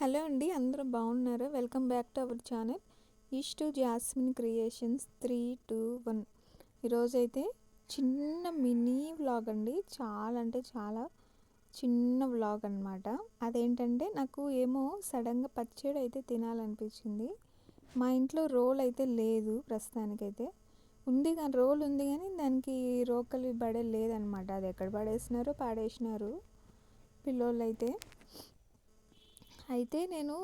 Hello అండి అందరూ బాగున్నారు? Welcome back to our channel. East to jasmine creations three two one. ఈరోజైతే చిన్న మినీ వ్లాగ్ అండి. చాలా అంటే చాలా చిన్న వ్లాగ్ అనమాట అదేంటంటే నాకు ఏమో సడన్గా పచ్చడి అయితే తినాలనిపించింది. మా ఇంట్లో రోల్ అయితే లేదు ప్రస్తుతానికైతే. ఉంది కానీ రోల్ ఉంది కానీ దానికి రోకలి పడే లేదనమాట అది ఎక్కడ పడేసినారో పాడేసినారు పిల్లోళ్ళు అయితే అయితే నేను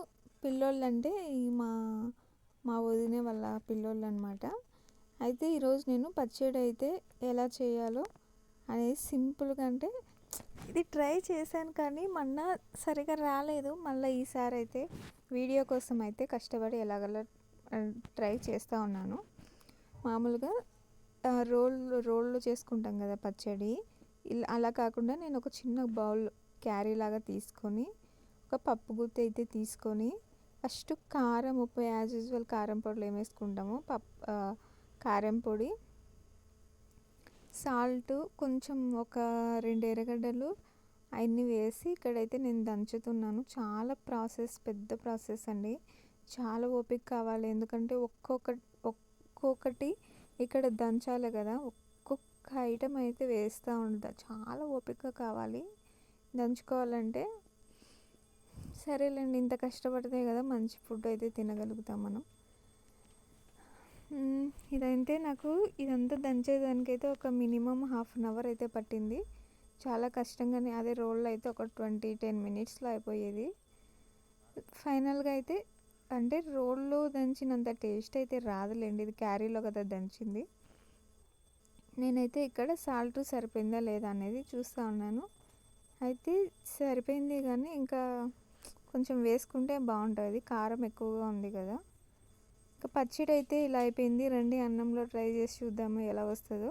పిల్లోళ్ళు అంటే మా మా వదిన వాళ్ళ పిల్లోళ్ళు అనమాట అయితే ఈరోజు నేను పచ్చడి అయితే ఎలా చేయాలో అనేది సింపుల్గా అంటే ఇది ట్రై చేశాను కానీ మొన్న సరిగా రాలేదు. మళ్ళీ ఈసారి అయితే వీడియో కోసం అయితే కష్టపడి ఎలాగలా ట్రై చేస్తూ ఉన్నాను. మామూలుగా రోల్ రోళ్ళు చేసుకుంటాం కదా పచ్చడి. ఇలా అలా కాకుండా నేను ఒక చిన్న బౌల్ క్యారీ లాగా తీసుకొని ఒక పప్పు గుత్తి అయితే తీసుకొని ఫస్ట్ కారం ఉప్పు యాజ్ యూజువల్ కారం పొడిలో ఏం పప్పు కారం పొడి సాల్ట్ కొంచెం ఒక రెండు ఎర్రగడ్డలు అవన్నీ వేసి ఇక్కడైతే నేను దంచుతున్నాను. చాలా ప్రాసెస్ పెద్ద ప్రాసెస్ అండి. చాలా ఓపిక కావాలి. ఎందుకంటే ఒక్కొక్క ఒక్కొక్కటి ఇక్కడ దంచాలి కదా. ఒక్కొక్క ఐటెం అయితే వేస్తూ ఉండదు చాలా ఓపిక కావాలి. దంచుకోవాలంటే సరేలేండి ఇంత కష్టపడితే కదా మంచి ఫుడ్ అయితే తినగలుగుతాం మనం. ఇదైతే నాకు ఇదంతా దంచేదానికైతే ఒక మినిమం హాఫ్ అన్ అవర్ అయితే పట్టింది. చాలా కష్టంగానే అదే రోల్లో అయితే ఒక ట్వంటీ టెన్ మినిట్స్లో అయిపోయేది. ఫైనల్గా అయితే అంటే రోల్లో దంచినంత టేస్ట్ అయితే రాదులేండి ఇది క్యారీలో కదా దంచింది. నేనైతే ఇక్కడ సాల్ట్ సరిపోయిందా లేదా అనేది చూస్తూ ఉన్నాను. అయితే సరిపోయింది కానీ ఇంకా కొంచెం వేసుకుంటే బాగుంటుంది. కారం ఎక్కువగా ఉంది కదా. ఇంకా పచ్చడి అయితే ఇలా అయిపోయింది. రండి అన్నంలో ట్రై చేసి చూద్దాము ఎలా వస్తుందో.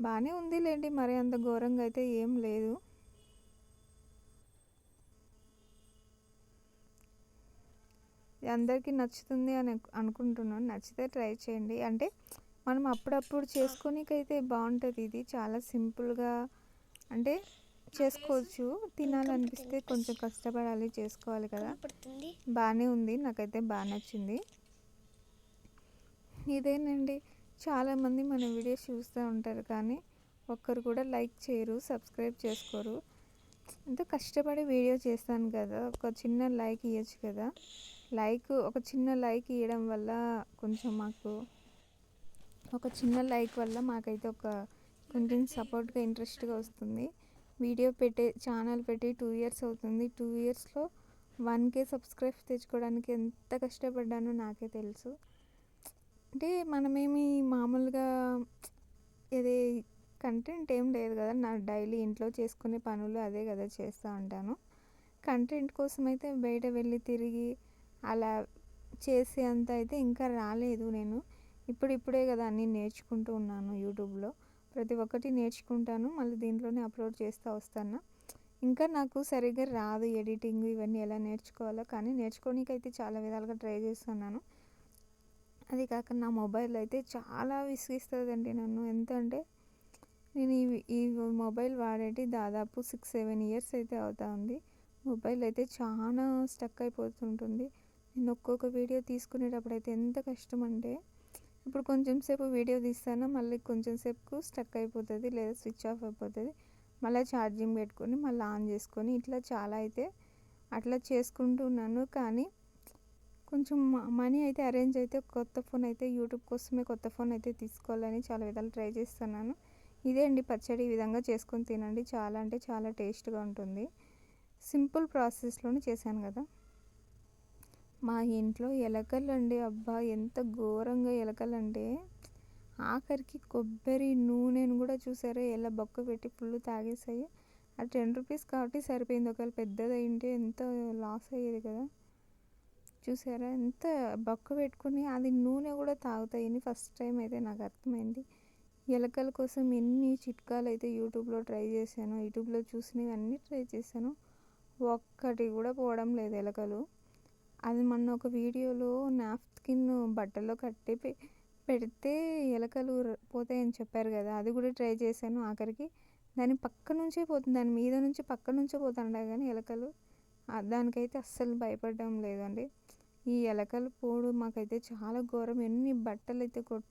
బాగానే ఉంది లేండి మరి అంత ఘోరంగా అయితే ఏం లేదు. అందరికీ నచ్చుతుంది అని అనుకుంటున్నాను. నచ్చితే ట్రై చేయండి. అంటే మనం అప్పుడప్పుడు చేసుకోనికైతే బాగుంటుంది. ఇది చాలా సింపుల్గా అంటే చేసుకోవచ్చు. తినాలనిపిస్తే కొంచెం కష్టపడాలి చేసుకోవాలి కదా. బాగానే ఉంది నాకైతే బాగా నచ్చింది. ఇదేనండి. చాలామంది మన వీడియోస్ చూస్తూ ఉంటారు కానీ ఒక్కరు కూడా లైక్ చేయరు సబ్స్క్రైబ్ చేసుకోరు. ఎంతో కష్టపడి వీడియో చేస్తాను కదా ఒక చిన్న లైక్ ఇవ్వచ్చు కదా. లైక్ ఒక చిన్న లైక్ ఇవ్వడం వల్ల కొంచెం మాకు ఒక చిన్న లైక్ వల్ల మాకైతే ఒక కొంచెం సపోర్ట్గా ఇంట్రెస్ట్గా వస్తుంది. వీడియో పెట్టే ఛానల్ పెట్టి టూ ఇయర్స్ అవుతుంది. టూ ఇయర్స్లో వన్ కే సబ్స్క్రైబ్ తెచ్చుకోవడానికి ఎంత కష్టపడ్డానో నాకే తెలుసు. అంటే మనమేమి మామూలుగా ఇది కంటెంట్ ఏం లేదు కదా. నా డైలీ ఇంట్లో చేసుకునే పనులు అదే కదా చేస్తూ ఉంటాను. కంటెంట్ కోసం అయితే బయట వెళ్ళి తిరిగి అలా చేసే అంత అయితే ఇంకా రాలేదు నేను. ఇప్పుడు ఇప్పుడే కదా అన్నీ నేర్చుకుంటూ ఉన్నాను యూట్యూబ్లో. ప్రతి ఒక్కటి నేర్చుకుంటాను మళ్ళీ దీంట్లోనే అప్లోడ్ చేస్తూ వస్తాను. ఇంకా నాకు సరిగ్గా రాదు ఎడిటింగ్ ఇవన్నీ ఎలా నేర్చుకోవాలో కానీ నేర్చుకోవడానికైతే చాలా విధాలుగా ట్రై చేస్తున్నాను. అది కాక నా మొబైల్ అయితే చాలా విసిగిస్తుందండి నన్ను. ఎంత అంటే నేను ఈ ఈ మొబైల్ వాడేటి దాదాపు సిక్స్ సెవెన్ ఇయర్స్ అయితే అవుతా ఉంది. మొబైల్ అయితే చాలా స్టక్ అయిపోతుంటుంది. నేను ఒక్కొక్క వీడియో తీసుకునేటప్పుడు అయితే ఎంత కష్టం అంటే ఇప్పుడు కొంచెం సేపు వీడియో తీస్తాను మళ్ళీ కొంచెం సేపు స్టక్ అయిపోతుంది లేదా స్విచ్ ఆఫ్ అయిపోతుంది. మళ్ళీ ఛార్జింగ్ పెట్టుకొని మళ్ళీ ఆన్ చేసుకొని ఇట్లా చాలా అయితే అట్లా చేసుకుంటున్నాను కానీ కొంచెం మనీ అయితే అరేంజ్ అయితే కొత్త ఫోన్ అయితే యూట్యూబ్ కోసమే కొత్త ఫోన్ అయితే తీసుకోవాలని చాలా విధాలు ట్రై చేస్తున్నాను. ఇదే అండి పచ్చడి ఈ విధంగా చేసుకొని తినండి. చాలా అంటే చాలా టేస్ట్గా ఉంటుంది. సింపుల్ ప్రాసెస్లోనే చేశాను కదా. మా ఇంట్లో ఎలకలు అండి అబ్బా ఎంత ఘోరంగా ఎలకలంటే. ఆఖరికి కొబ్బరి నూనెను కూడా చూసారా ఎలా బొక్క పెట్టి ఫుల్ తాగేసాయి అది టెన్ రూపీస్ కాబట్టి సరిపోయింది. ఒకవేళ పెద్దది అయింటే ఎంత లాస్ అయ్యేది కదా. చూసారా ఎంత బొక్క పెట్టుకుని అది నూనె కూడా తాగుతాయని ఫస్ట్ టైం అయితే నాకు అర్థమైంది. ఎలకల కోసం ఎన్ని చిట్కాలు అయితే యూట్యూబ్లో ట్రై చేశాను యూట్యూబ్లో చూసినవి అన్నీ ట్రై చేశాను. ఒక్కటి కూడా పోవడం లేదు ఎలకలు. అది మొన్న ఒక వీడియోలో నాప్కిన్ బట్టలో కట్టి పెడితే ఎలకలు పోతాయని చెప్పారు కదా అది కూడా ట్రై చేశాను ఆఖరికి. దాని పక్క నుంచే పోతుంది దాని మీద నుంచి పక్క నుంచే పోతుండే కానీ ఎలకలు? దానికైతే అస్సలు భయపడడం లేదండి. ఈ ఎలకలు పోడు మాకైతే చాలా ఘోరం. ఎన్ని బట్టలు అయితే కొట్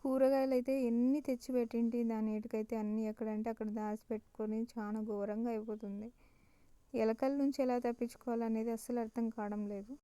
కూరగాయలు అయితే ఎన్ని తెచ్చి పెట్టింటి దాని ఏటికైతే అన్నీ ఎక్కడంటే అక్కడ దాచిపెట్టుకొని చాలా ఘోరంగా అయిపోతుంది. ఎలకల నుంచి ఎలా తప్పించుకోవాలనేది అస్సలు అర్థం కావడం లేదు.